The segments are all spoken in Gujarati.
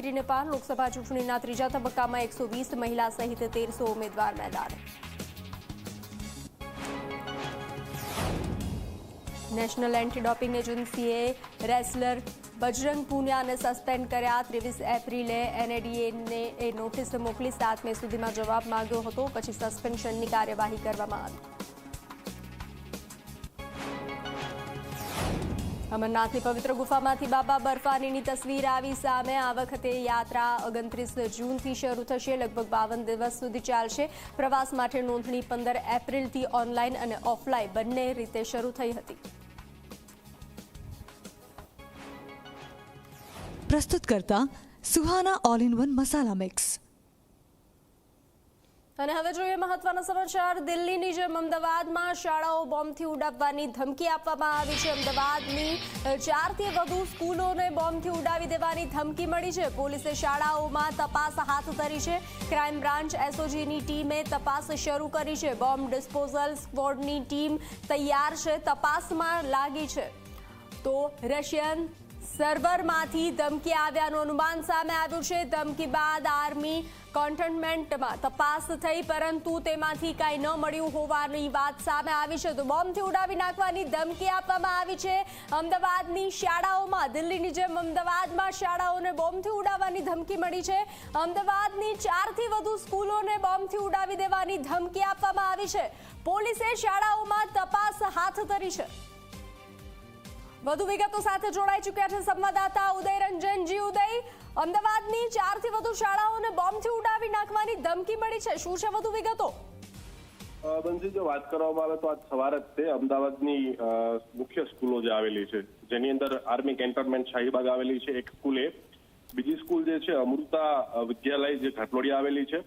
દીકરીને લોકસભા ચૂંટણીના ત્રીજા તબક્કામાં એકસો મહિલા સહિત તેરસો ઉમેદવાર મેદાન. નેશનલ એન્ટી ડોપિંગ એજન્સીએ રેસલર બજરંગ પુનિયાને સસ્પેન્ડ કર્યા. ત્રેવીસ એપ્રિલે એનએડીએને એ નોટિસ મોકલી સાત મે સુધીમાં જવાબ માંગ્યો હતો. પછી સસ્પેન્શનની કાર્યવાહી કરવામાં આવી. અમરનાથની પવિત્ર ગુફામાંથી બાબા બર્ફાનીની તસવીર આવી સામે આ વખતે યાત્રા ઓગણત્રીસ જૂનથી શરૂ થશે. લગભગ બાવન દિવસ સુધી ચાલશે. પ્રવાસ માટે નોંધણી પંદર એપ્રિલથી ઓનલાઈન અને ઓફલાઈન બંને રીતે શરૂ થઈ હતી. પ્રસ્તુત કરતા Suhana all in one masala mix. અને હવે જોઈએ મહત્વના સમાચાર. દિલ્હીની જેમ અમદાવાદમાં શાળાઓ બોમ્બથી ઉડાવવાની ધમકી આપવામાં આવી છે. અમદાવાદની ચારથી વધુ સ્કૂલોને બોમ્બથી ઉડાવી દેવાની ધમકી મળી છે. પોલીસે શાળાઓમાં તપાસ હાથ ધરી છે. ક્રાઇમ બ્રાન્ચ એસઓજીની ટીમે તપાસ શરૂ કરી છે. બોમ્બ ડિસ્પોઝલ સ્ક્વોડની ટીમ તૈયાર છે. તપાસમાં લાગી છે. તો રશિયન સર્વરમાંથી ધમકી આવ્યાનું અનુમાન સામે આવ્યું છે. ધમકી બાદ આર્મી કોન્ટેનમેન્ટમાં તપાસ થઈ, પરંતુ તેમાંથી કાંઈ ન મળ્યું હોવાની વાત સામે આવી છે. તો બોમ્બથી ઉડાવી નાખવાની ધમકી આપવામાં આવી છે. અમદાવાદની શાળાઓમાં, દિલ્હીની જેમ અમદાવાદમાં શાળાઓને બોમ્બથી ઉડાવવાની ધમકી મળી છે. અમદાવાદની ચારથી વધુ સ્કૂલોને બોમ્બથી ઉડાવી દેવાની ધમકી આપવામાં આવી છે. પોલીસે શાળાઓમાં તપાસ હાથ ધરી છે. વધુ વિગતો સાથે જોડાઈ ચૂક્યા છે સંવાદદાતા ઉદય રંજનજી. ઉદય, અમદાવાદની ચારથી વધુ શાળાઓને બોમ્બથી ઉડાવી નાખવાની ધમકી મળી છે. શું છે વધુ વિગતો? બંજી, જો વાત કરવામાં આવે તો આજ સવારે જ તે અમદાવાદની મુખ્ય સ્કૂલો જે આવેલી છે, જેની અંદર આર્મી કેન્ટોનમેન્ટ શાહીબાગ આવેલી છે, એક સ્કૂલ. બીજી સ્કૂલ જે છે, અમૃતા વિદ્યાલય જે ઘાટલોડિયા આવેલી છે.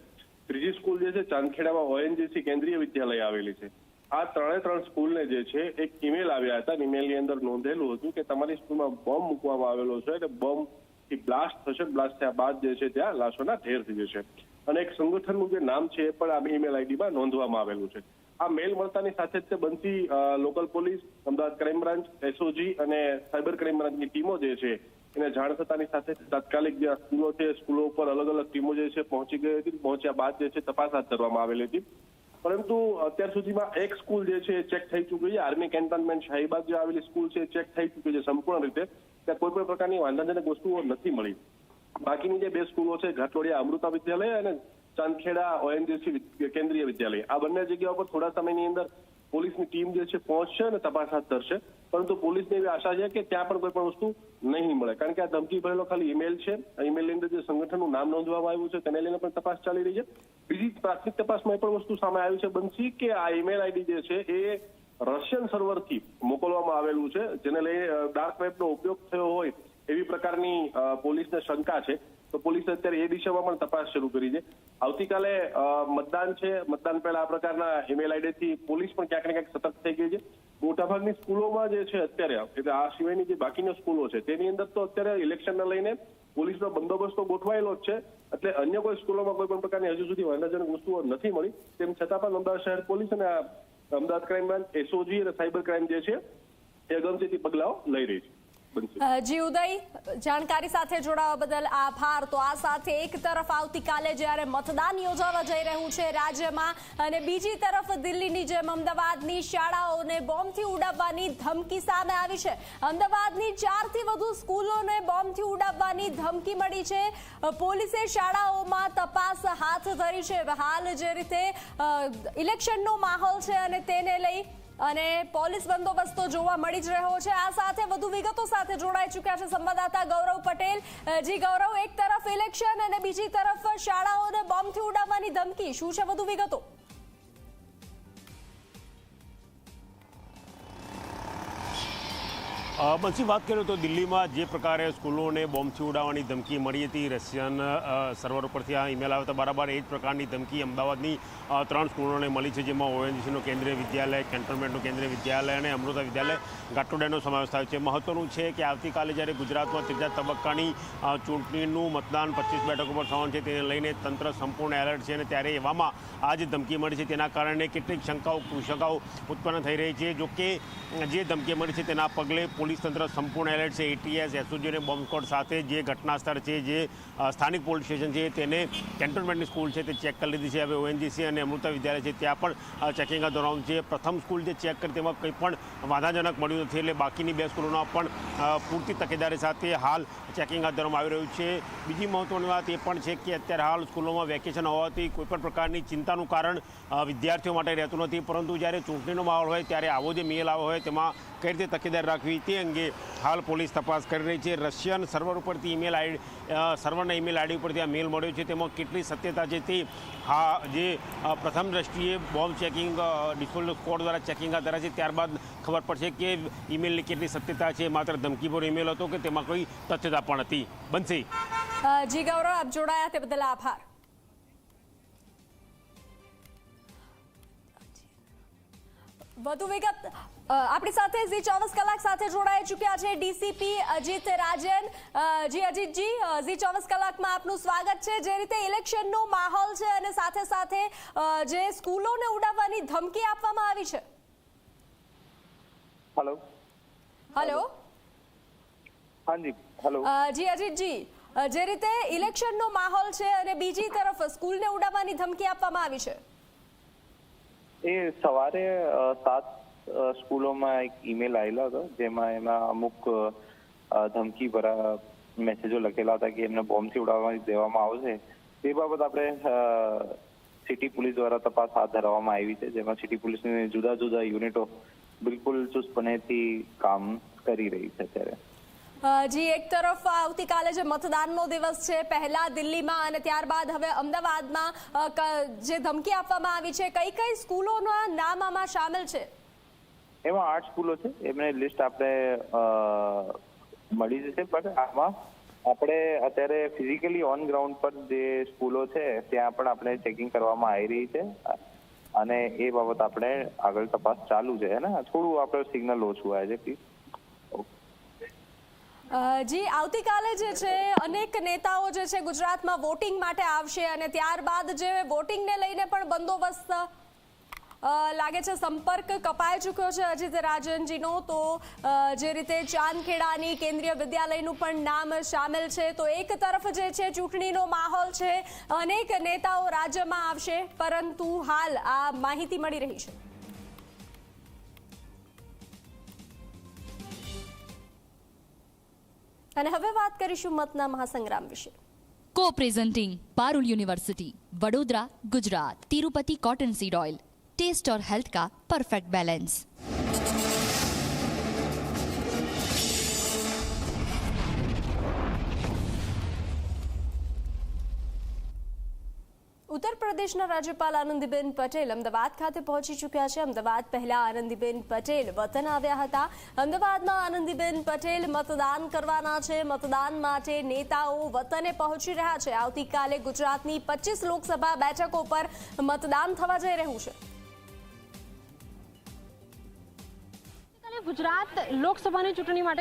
ત્રીજી સ્કૂલ જે છે, ચાંદખેડામાં ઓએનજીસી કેન્દ્રીય વિદ્યાલય આવેલી છે. આ ત્રણે ત્રણ સ્કૂલને જે છે, એક ઇમેલ આવ્યા હતા ઇમેલની અંદર નોંધેલું હતું કે તમારી સ્કૂલમાં બોમ્બ મૂકવામાં આવેલો છે અને બોમ્બથી બ્લાસ્ટ થશે બ્લાસ્ટ થયા બાદ જે છે, ત્યાં લાશોના ઢેર થઈ જશે. અને એક સંગઠનનું જે નામ છે, એ પણ આ ઈમેલ આઈડીમાં નોંધવામાં આવેલું છે. આ મેલ મળતાની સાથે જ તે બનતી local police Ahmedabad crime branch SOG અને સાયબર ક્રાઇમ બ્રાન્ચની ટીમો જે છે, એને જાણ થતાની સાથે તાત્કાલિક જે સ્કૂલો છે સ્કૂલો ઉપર અલગ અલગ ટીમો જે છે, પહોંચી ગઈ હતી પહોંચ્યા બાદ જે છે, તપાસ હાથ ધરવામાં આવેલી હતી. પરંતુ અત્યાર સુધીમાં એક સ્કૂલ જે છે ચેક થઈ ચૂકી છે. આર્મી કેન્ટોનમેન્ટ શાહીબાદ જે આવેલી સ્કૂલ છે ચેક થઈ ચૂકી છે સંપૂર્ણ રીતે. ત્યાં કોઈ પણ પ્રકારની વાંધાજનક વસ્તુઓ નથી મળી. બાકીની જે બે સ્કૂલો છે ઘાટલોડિયા અમૃતા વિદ્યાલય અને ચાંદખેડા ઓએનજીસી કેન્દ્રીય વિદ્યાલય. આ બંને જગ્યાઓ પર થોડા સમયની અંદર પોલીસની ટીમ જે છે પહોંચશે અને તપાસ હાથ ધરશે. પરંતુ પોલીસને એવી આશા છે કે ત્યાં પણ કોઈ પણ વસ્તુ નહીં મળે. કારણ કે આ ધમકી ભરેલો ખાલી ઈમેલ છે. ઈમેલની અંદર જે સંગઠનનું નામ નોંધવામાં આવ્યું છે, તેને લઈને પણ તપાસ ચાલી રહી છે. બીજી પ્રાથમિક તપાસમાં એ પણ વસ્તુ સામે આવી છે બનશી કે આ ઈમેલ આઈડી જે છે એ રશિયન સર્વરથી મોકલવામાં આવેલું છે, જેને લઈ ડાર્ક વેબનો ઉપયોગ થયો હોય એવી પ્રકારની પોલીસને શંકા છે. તો પોલીસે અત્યારે એ દિશામાં પણ તપાસ શરૂ કરી છે. આવતીકાલે મતદાન છે. મતદાન પહેલા આ પ્રકારના ઈમેલ આઈડીથી પોલીસ પણ ક્યાંક ને ક્યાંક સતર્ક થઈ ગઈ છે. મોટાભાગની સ્કૂલોમાં જે છે અત્યારે, એટલે આ સિવાયની જે બાકીની સ્કૂલો છે, તેની અંદર તો અત્યારે ઇલેક્શનને લઈને પોલીસનો બંદોબસ્ત તો ગોઠવાયેલો જ છે. એટલે અન્ય કોઈ સ્કૂલોમાં કોઈ પણ પ્રકારની હજુ સુધી વાંધાજનક વસ્તુઓ નથી મળી. તેમ છતાં પણ અમદાવાદ શહેર પોલીસ અને અમદાવાદ ક્રાઇમ બ્રાન્ચ, એસઓજી અને સાયબર ક્રાઇમ જે છે, એ અગમચેતી પગલાઓ લઈ રહી છે. જી ઉદય, જાણકારી સાથે જોડાવા બદલ આભાર. તો આ સાથે એક તરફ આવતીકાલે જ્યારે મતદાન યોજાવા જઈ રહ્યું છે રાજ્યમાં અને બીજી તરફ દિલ્હીની જેમ અમદાવાદની શાળાઓને બોમ્બથી ઉડાવવાની ધમકી સામે આવી છે. અમદાવાદની ચારથી વધુ સ્કૂલોને બોમ્બથી ઉડાવવાની ધમકી મળી છે. પોલીસે શાળાઓમાં તપાસ હાથ ધરી છે. હાલ જે રીતે ઇલેક્શનનો માહોલ છે અને તેને લઈ અને પોલીસ બંદોબસ્ત તો જોવા મળી જ રહ્યો છે. આ સાથે વધુ વિગતો સાથે જોડાઈ ચૂક્યા છે સંવાદદાતા ગૌરવ પટેલ. જી ગૌરવ, એક તરફ ઇલેક્શન અને બીજી તરફ શાળાઓને બોમ્બથી ઉડાવવાની ધમકી. શું છે વધુ વિગતો? બંસી વાત કરીએ તો દિલ્હીમાં જે પ્રકારે સ્કૂલોને બોમ્બથી ઉડાવવાની ધમકી મળી હતી, રશિયન સર્વર ઉપરથી આ ઈમેલ આવ્યો હતો. બરાબર, એ જ પ્રકારની ધમકી અમદાવાદની ત્રણ સ્કૂલોને મળી છે, જેમાં ઓએનજીસીનું કેન્દ્રીય વિદ્યાલય, કેન્ટોનમેન્ટનું કેન્દ્રીય વિદ્યાલય અને અમૃતા વિદ્યાલય ગાટોડાનો સમાવેશ થાય છે. મહત્વનું છે કે આવતીકાલે જ્યારે ગુજરાતમાં ત્રીજા તબક્કાની ચૂંટણીનું મતદાન પચીસ બેઠકો પર થવાનું છે, તેને લઈને તંત્ર સંપૂર્ણ એલર્ટ છે અને ત્યારે એવામાં આ જે ધમકી મળી છે. તેના કારણે કેટલીક શંકાઓ, કુશંકાઓ ઉત્પન્ન થઈ રહી છે. જો કે જે ધમકી મળી છે તેના પગલે પોલીસ પોલીસ તંત્ર સંપૂર્ણ એલર્ટ છે. એટીએસ એસઓજી અને બોમ્બ સાથે જે ઘટના સ્થળ છે, જે સ્થાનિક પોલીસ સ્ટેશન છે, તેને કેન્ટોનમેન્ટની સ્કૂલ છે તે ચેક કરી લીધી છે. હવે ઓએનજીસી અને અમૃતા વિદ્યાલય છે ત્યાં પણ ચેકિંગ હાથ છે. પ્રથમ સ્કૂલ જે ચેક કરી તેમાં કંઈ પણ વાંધાજનક મળ્યું નથી એટલે બાકીની બે સ્કૂલોના પણ પૂરતી તકેદારી સાથે હાલ ચેકિંગ હાથ ધરવામાં આવી રહ્યું છે. બીજી મહત્વની વાત એ પણ છે કે અત્યારે હાલ સ્કૂલોમાં વેકેશન હોવાથી કોઈપણ પ્રકારની ચિંતાનું કારણ વિદ્યાર્થીઓ માટે રહેતું નથી. પરંતુ જ્યારે ચૂંટણીનો માહોલ હોય, ત્યારે આવો જે મેલ આવ્યો હોય, તેમાં કઈ રીતે તકેદારી રાખવી તે અંગે હાલ પોલીસ તપાસ કરી રહી છે. રશિયન સર્વર ઉપરથી ઈમેલ આઈડી સર્વરના ઈમેલ આઈડી ઉપરથી આ મેલ મળ્યો છે. તેમાં કેટલી સત્યતા છે તે હા, જે પ્રથમ દ્રષ્ટિએ બોમ્બ ચેકિંગ ડિફોલ્ટ સ્કોડ દ્વારા ચેકિંગ હાથ ધરાશે ત્યારબાદ ખબર પડશે કે ઈમેલની કેટલી સત્યતા છે. માત્ર ધમકીભરો ઈમેલ હતો કે તેમાં કોઈ તથ્યતા પણ હતી. બનશે જી ગૌરવ, આપ જોડાયા તે બદલ આભાર. વધુ વિગત આપણી સાથે ઝી ચોવીસ કલાક સાથે જોડાઈ ચૂક્યા છે ડીસીપી અજીત રાજન. જી અજીતજી ઝી ચોવીસ કલાકમાં આપનું સ્વાગત છે. જે રીતે ઇલેક્શનનો માહોલ છે અને સાથે સાથે જે સ્કૂલોને ઉડાવવાની ધમકી આપવામાં આવી છે. હેલો. હેલો. હાજી હેલો. જી અજીતજી જે રીતે ઇલેક્શનનો માહોલ છે અને બીજી તરફ સ્કૂલને ઉડાવવાની ધમકી આપવામાં આવી છે. એ સવારે સાત સ્કૂલોમાં એક ઈમેલ આવેલો હતો, જેમાં એમાં અમુક ધમકી ભરા મેસેજો લખેલા હતા કે એમને બોમ્બથી ઉડાવવા દેવામાં આવશે. તે બાબત આપણે સિટી પોલીસ દ્વારા તપાસ હાથ ધરવામાં આવી છે, જેમાં સિટી પોલીસની જુદા જુદા યુનિટો બિલકુલ ચુસ્તપણેથી કામ કરી રહી છે અત્યારે. જી, એક તરફ આવતીકાલે જે મતદાનનો દિવસ છે, પહેલા દિલ્હીમાં અને ત્યારબાદ હવે અમદાવાદમાં જે ધમકી આપવામાં આવી છે, કઈ કઈ સ્કૂલોના નામ આમાં સામેલ છે? એમાં આઠ સ્કૂલો છે, એમને લિસ્ટ આપણે મળી જશે પણ આમાં આપણે અત્યારે ફિઝિકલી ઓન ગ્રાઉન્ડ પર જે સ્કૂલો છે, ત્યાં પણ આપણે ચેકિંગ કરવામાં આવી રહી છે. અને એ બાબત આપણે આગળ તપાસ ચાલુ છે ને? થોડું આપણે સિગ્નલ ઓછું આવે છે પ્લીઝ જી, આવતીકાલે જે છે, અનેક નેતાઓ જે છે ગુજરાતમાં વોટિંગ માટે આવશે અને ત્યારબાદ જે વોટિંગને લઈને પણ બંદોબસ્ત લાગે છે, સંપર્ક કપાઈ ચૂક્યો છે અજીત રાજનજીનો. તો જે રીતે ચાંદખેડાની કેન્દ્રીય વિદ્યાલયનું પણ નામ સામેલ છે. તો એક તરફ જે છે ચૂંટણીનો માહોલ છે, અનેક નેતાઓ રાજ્યમાં આવશે, પરંતુ હાલ આ માહિતી મળી રહી છે. અને હવે વાત કરીશું મતના મહાસંગ્રામ વિશે co presenting Parul university Vadodara Gujarat Tirupati cotton seed oil taste ઓર હેલ્થ કા પરફેક્ટ બેલેન્સ ઉત્તર પ્રદેશના રાજ્યપાલ આનંદીબેન પટેલ અમદાવાદ ખાતે પહોંચી ચૂક્યા છે. અમદાવાદ પહેલા આનંદીબેન પટેલ વતન આવ્યા હતા. અમદાવાદમાં આનંદીબેન પટેલ મતદાન કરવાના છે. મતદાન માટે નેતાઓ વતને પહોંચી રહ્યા છે. આવતીકાલે ગુજરાતની પચીસ લોકસભા બેઠકો પર મતદાન થવા જઈ રહ્યું છે. ગુજરાત લોકસભાની ચૂંટણી માટે